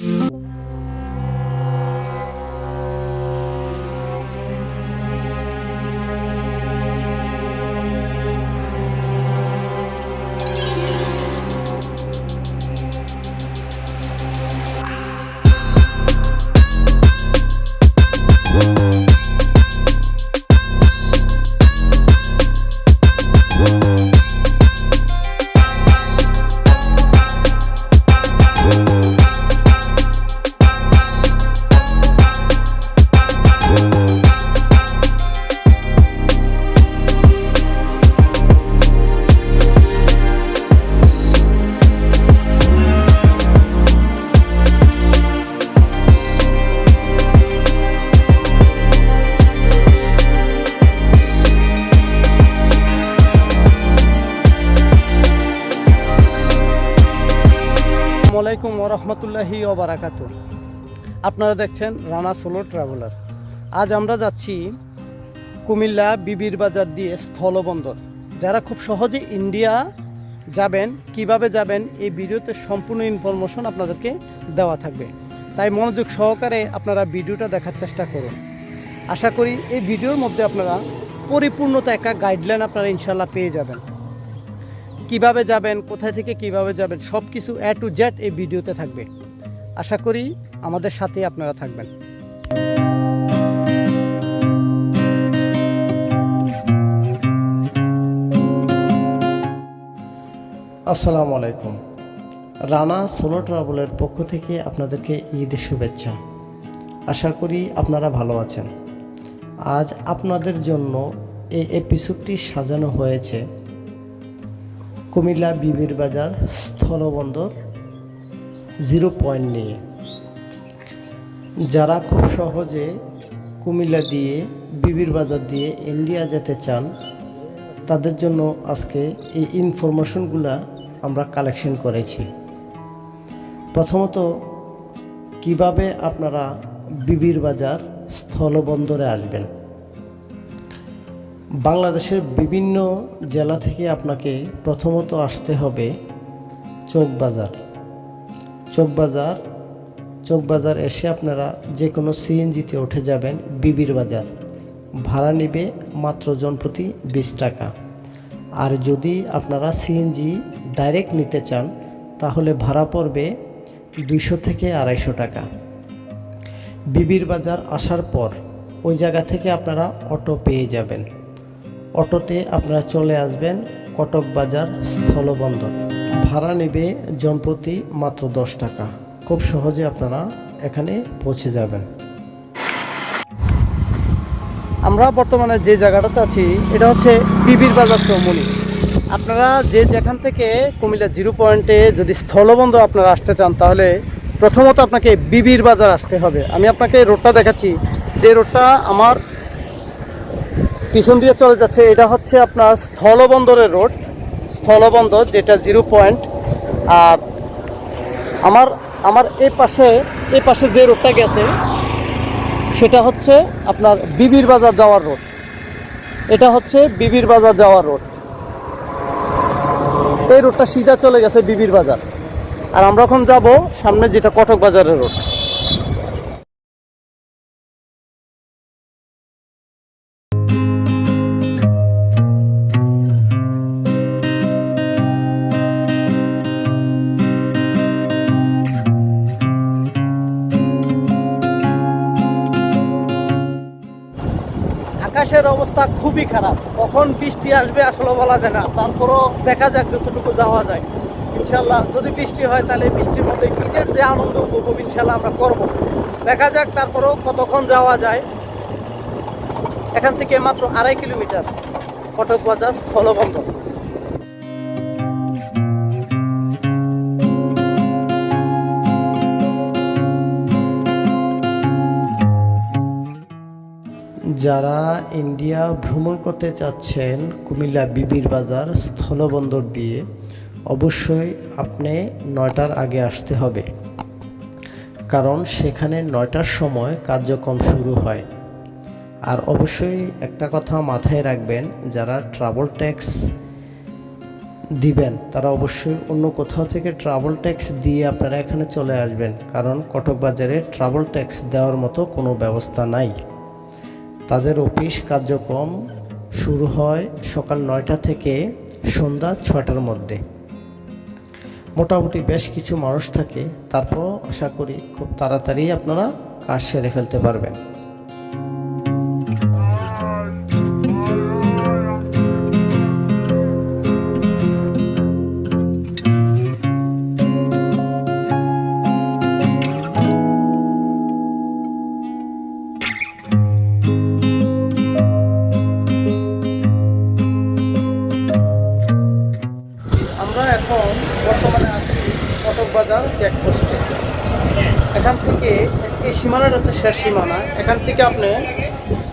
Mm-hmm. আলাইকুম ওরহমতুল্লাহি ওবারাকাতু। আপনারা দেখছেন রানা সোলো ট্রাভেলার। আজ আমরা যাচ্ছি কুমিল্লা বিবির বাজার দিয়ে স্থলবন্দর। যারা খুব সহজে ইন্ডিয়া যাবেন, কীভাবে যাবেন, এই ভিডিওতে সম্পূর্ণ ইনফরমেশন আপনাদেরকে দেওয়া থাকবে। তাই মনোযোগ সহকারে আপনারা ভিডিওটা দেখার চেষ্টা করুন। আশা করি এই ভিডিওর মধ্যে আপনারা পরিপূর্ণতা একটা গাইডলাইন আপনারা ইনশাল্লাহ পেয়ে যাবেন। কীভাবে যাবেন, কোথায় থেকে কীভাবে যাবেন সব কিছু এ টু জেড এই ভিডিওতে থাকবে। আশা করি আমাদের সাথে আপনারা থাকবেন। আসসালামু আলাইকুম। রানা সোলো ট্রাভেলের পক্ষ থেকে আপনাদেরকে ঈদের শুভেচ্ছা। আশা করি আপনারা ভালো আছেন। আজ আপনাদের জন্য এই এপিসোডটি সাজানো হয়েছে কুমিল্লা বিবির বাজার, স্থলবন্দর, জিরো পয়েন্ট নিয়ে। যারা খুব সহজে কুমিল্লা দিয়ে, বিবির বাজার দিয়ে ইন্ডিয়া যেতে চান, তাদের জন্য আজকে এই ইনফরমেশনগুলো আমরা কালেকশন করেছি। প্রথমত, কীভাবে আপনারা বিবির বাজার, স্থলবন্দরে আসবেন? বাংলাদেশের বিভিন্ন জেলা থেকে আপনাকে প্রথমত আসতে হবে চোখবাজার। চোকবাজার চোকবাজার এসে আপনারা যে কোনো সিএনজিতে উঠে যাবেন বিবির বাজার। ভাড়া নেবে মাত্র জনপ্রতি বিশ টাকা। আর যদি আপনারা সিএনজি ডাইরেক্ট নিতে চান, তাহলে ভাড়া পড়বে দুইশো থেকে আড়াইশো টাকা। বিবির বাজার আসার পর ওই জায়গা থেকে আপনারা অটো পেয়ে যাবেন। অটোতে আপনারা চলে আসবেন কটক বাজার স্থলবন্দর। ভাড়া নেবে জনপ্রতি মাত্র দশ টাকা। খুব সহজে আপনারা এখানে পৌঁছে যাবেন। আমরা বর্তমানে যে জায়গাটাতে আছি, এটা হচ্ছে বিবির বাজার চৌমনি আপনারা যে যেখান থেকে কুমিল্লা জিরো পয়েন্টে যদি স্থলবন্দর আপনারা আসতে চান, তাহলে প্রথমত আপনাকে বিবির বাজার আসতে হবে। আমি আপনাকে রোডটা দেখাচ্ছি। যে রোডটা আমার পিছন দিয়ে চলে যাচ্ছে, এটা হচ্ছে আপনার স্থলবন্দরের রোড, স্থলবন্দর যেটা জিরো পয়েন্ট। আর আমার আমার এই পাশে এই পাশে যে রোডটা গেছে, সেটা হচ্ছে আপনার বিবির বাজার যাওয়ার রোড। এটা হচ্ছে বিবির বাজার যাওয়ার রোড। এই রোডটা সিধা চলে গেছে বিবির বাজার। আর আমরা এখন যাব সামনে যেটা কটক বাজারের রোড। আকাশের অবস্থা খুবই খারাপ। কখন বৃষ্টি আসবে আসলে বলা যায় না। তারপরও দেখা যাক যতটুকু যাওয়া যায়। ইনশাল্লাহ যদি বৃষ্টি হয় তাহলে বৃষ্টির মধ্যে ঈদের যে আনন্দ উপভোগ ইনশাল্লাহ আমরা করব। দেখা যাক তারপরেও কতক্ষণ যাওয়া যায়। এখান থেকে মাত্র আড়াই কিলোমিটার। কটক বাজার স্থলবন্দর। যারা ইন্ডিয়া ভ্রমণ করতে চাচ্ছেন কুমিল্লা বিবির বাজার স্থলবন্দর দিয়ে, অবশ্যই আপনি নয়টার আগে আসতে হবে। কারণ সেখানে নয়টার সময় কার্যক্রম শুরু হয়। আর অবশ্যই একটা কথা মাথায় রাখবেন, যারা ট্রাভেল ট্যাক্স দিবেন, তারা অবশ্যই অন্য কোথাও থেকে ট্রাভেল ট্যাক্স দিয়ে আপনারা এখানে চলে আসবেন। কারণ কটক বাজারে ট্রাভেল ট্যাক্স দেওয়ার মতো কোনো ব্যবস্থা নাই। তাদের অফিস কার্যক্রম শুরু হয় সকাল নয়টা থেকে সন্ধ্যা ছটার মধ্যে। মোটামুটি বেশ কিছু মানুষ থাকে। তারপরও আশা করি খুব তাড়াতাড়ি আপনারা কাজ সেরে ফেলতে পারবেন। এখন বর্তমানে আছি কটক বাজার চেকপোস্টে এখান থেকে এই সীমানাটা হচ্ছে শেষ সীমানা। এখান থেকে আপনি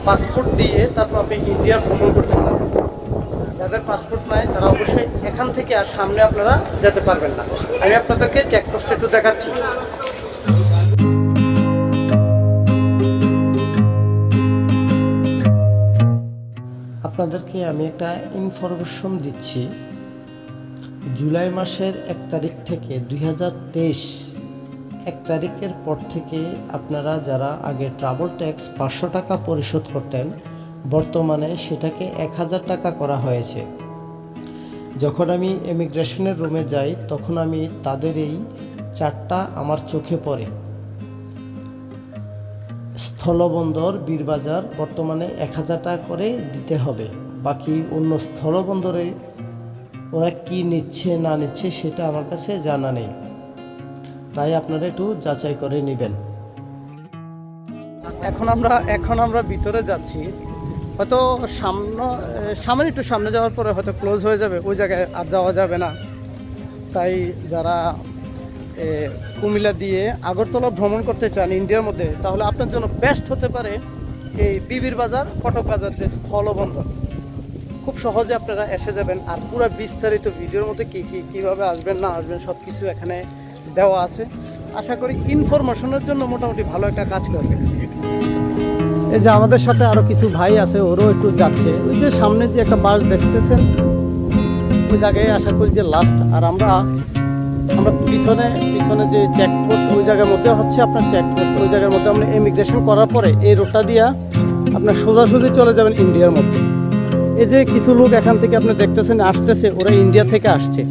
পাসপোর্ট দিয়ে তারপর আপনি ইন্ডিয়া ভ্রমণ করতে পারবেন। যাদের পাসপোর্ট নাই, তারা অবশ্যই এখান থেকে আর সামনে আপনারা যেতে পারবেন না। আমি আপনাদেরকে চেকপোস্টে একটু দেখাচ্ছি। আপনাদেরকে আমি একটা ইনফরমেশন দিচ্ছি। জুলাই মাসের এক তারিখ থেকে দুই এক তারিখের পর থেকে আপনারা যারা আগে ট্রাভেল ট্যাক্স পাঁচশো টাকা পরিশোধ করতেন, বর্তমানে সেটাকে এক হাজার টাকা করা হয়েছে। যখন আমি ইমিগ্রেশনের রুমে যাই, তখন আমি তাদের এই চারটা আমার চোখে পড়ে। স্থলবন্দর, বীরবাজার বর্তমানে এক হাজার টাকা করে দিতে হবে। বাকি অন্য স্থলবন্দরে ওরা কি নিচ্ছে, না নিচ্ছে সেটা আমার কাছে জানা নেই। তাই আপনারা একটু যাচাই করে নেবেন। এখন আমরা এখন আমরা ভিতরে যাচ্ছি। হয়তো সামনে সামনে একটু সামনে যাওয়ার পরে হয়তো ক্লোজ হয়ে যাবে, ওই জায়গায় আর যাওয়া যাবে না। তাই যারা কুমিল্লা দিয়ে আগরতলা ভ্রমণ করতে চান ইন্ডিয়ার মধ্যে, তাহলে আপনার জন্য বেস্ট হতে পারে এই বিবির বাজার, কটক বাজার যে স্থলবন্দর। খুব সহজে আপনারা এসে যাবেন আর পুরো বিস্তারিত ভিডিওর মধ্যে কী কী, কীভাবে আসবেন, না আসবেন সব কিছু এখানে দেওয়া আছে। আশা করি ইনফরমেশনের জন্য মোটামুটি ভালো একটা কাজ করবে। এই যে আমাদের সাথে আরও কিছু ভাই আছে, ওরও একটু যাচ্ছে। ওই যে সামনে যে একটা বাস দেখতেছেন, ওই জায়গায় আশা করি যে লাস্ট আর আমরা আমরা পিছনে পিছনে যে চেকপোস্ট ওই জায়গার মধ্যে হচ্ছে আপনার চেকপোস্ট ওই জায়গার মধ্যে আমরা ইমিগ্রেশন করার পরে এই রোডটা দিয়া আপনার সোজাসুজি চলে যাবেন ইন্ডিয়ার মধ্যে। এই যে কিছু লোক এখান থেকে আপনি দেখতেছেন, আসতেছে, ওরা ইন্ডিয়া থেকে আসছে।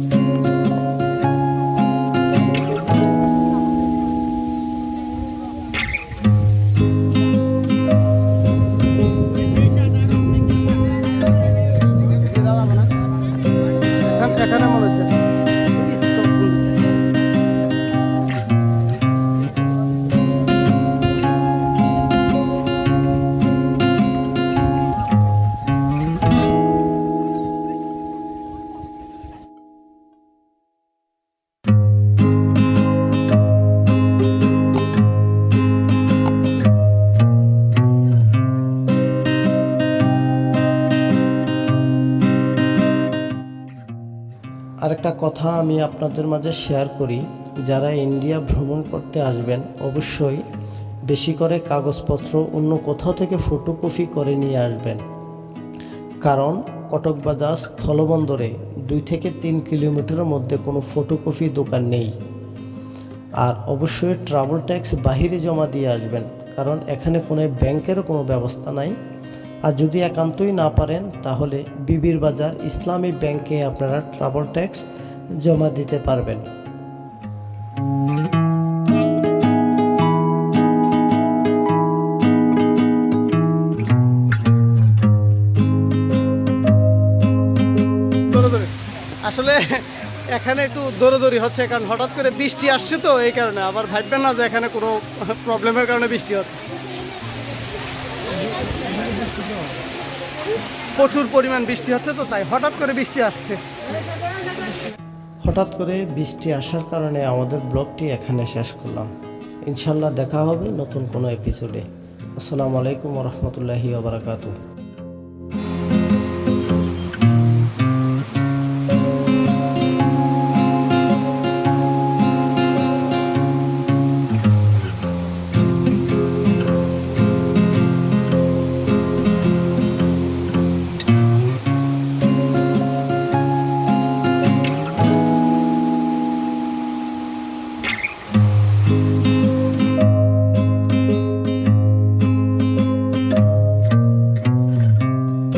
এখান- মনে হচ্ছে। আরেকটা কথা আমি আপনাদের মাঝে শেয়ার করি। যারা ইন্ডিয়া ভ্রমণ করতে আসবেন, অবশ্যই বেশি করে কাগজপত্র অন্য কোথাও থেকে ফটোকপি করে নিয়ে আসবেন। কারণ কটক বাজার স্থলবন্দরে দুই থেকে তিন কিলোমিটারের মধ্যে কোনো ফটোকপি দোকান নেই। আর অবশ্যই ট্রাভেল ট্যাক্স বাহিরে জমা দিয়ে আসবেন, কারণ এখানে কোনো ব্যাংকেরও কোনো ব্যবস্থা নাই। আর যদি একান্তই না পারেন, তাহলে বিবির বাজার ইসলামী ব্যাংকে আপনারা ট্রাভেল ট্যাক্স জমা দিতে পারবেন। আসলে এখানে একটু দৌড়াদৌড়ি হচ্ছে, কারণ হঠাৎ করে বৃষ্টি আসছে তো এই কারণে। আবার ভাববেন না যে এখানে কোনো প্রবলেমের কারণে বৃষ্টি হচ্ছে। প্রচুর পরিমাণ বৃষ্টি হচ্ছে তো, তাই হঠাৎ করে বৃষ্টি আসছে। হঠাৎ করে বৃষ্টি আসার কারণে আমাদের ব্লগটি এখানে শেষ করলাম। ইনশাল্লাহ দেখা হবে নতুন কোনো এপিসোডে আসসালামু আলাইকুম রহমতুল্লাহি ওবরাকাতু